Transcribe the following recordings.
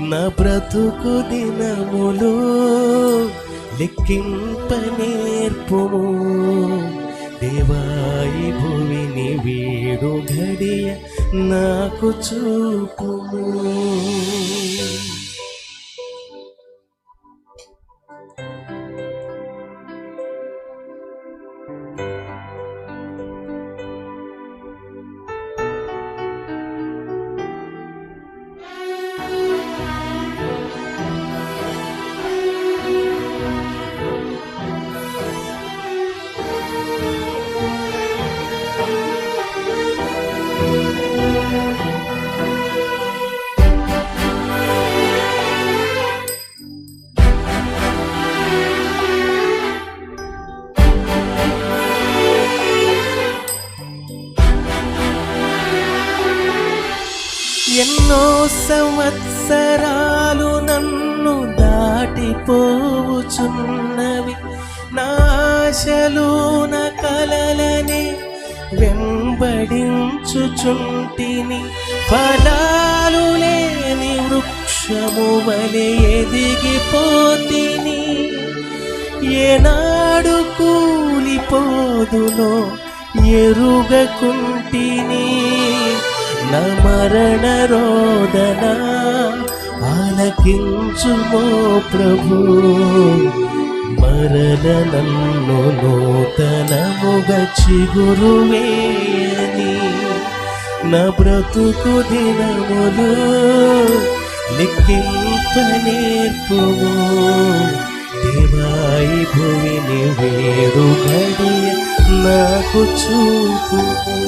నా బ్రతుకు దినములు లెక్కింప నేర్పుము దేవాయి భూమిని వీడు ఘడియ నాకు చూపుము. ఎన్నో సంవత్సరాలు నన్ను దాటిపోవుచున్నవి. నాశలు నా కలలని వెంబడించుచుంటిని. ఫలాలు లేని వృక్షము వలె ఎదిగిపోతిని. ఏనాడు కూలిపోదునో ఎరుగకుంటిని. నా మరణ రోదన ఆలకించుమో ప్రభు. మరణ నన్ను నూతనముగా చిగురువేయని నా. బ్రతుకు దినములు లెక్కింప నేర్పుము. దేవాయి భువిని వేరు గడియ నాకు చూపు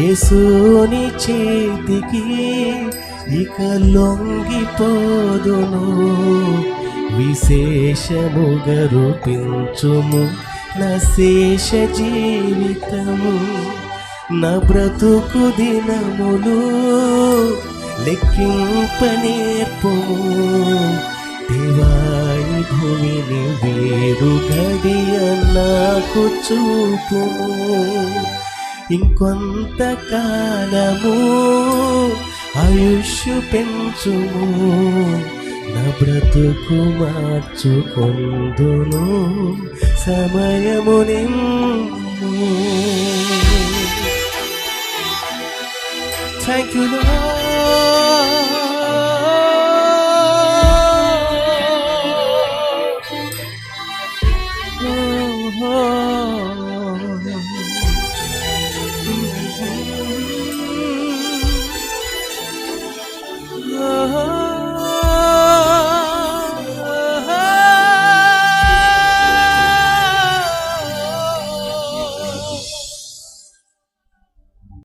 యేసుని చేతికి ఇక లొంగిపోదును. విశేషముగా రూపించుము నా శేష జీవితము. నా బ్రతుకు దినములు లెక్కింప నేర్పుము. దేవాయి భూమిని వేరు గడియ నాకు చూపుము. ఇంకొంతకాలము ఆయుష్ పెంచుము నా బ్రతుకు మార్చుకొందును సమయము థ్యాంక్ యూ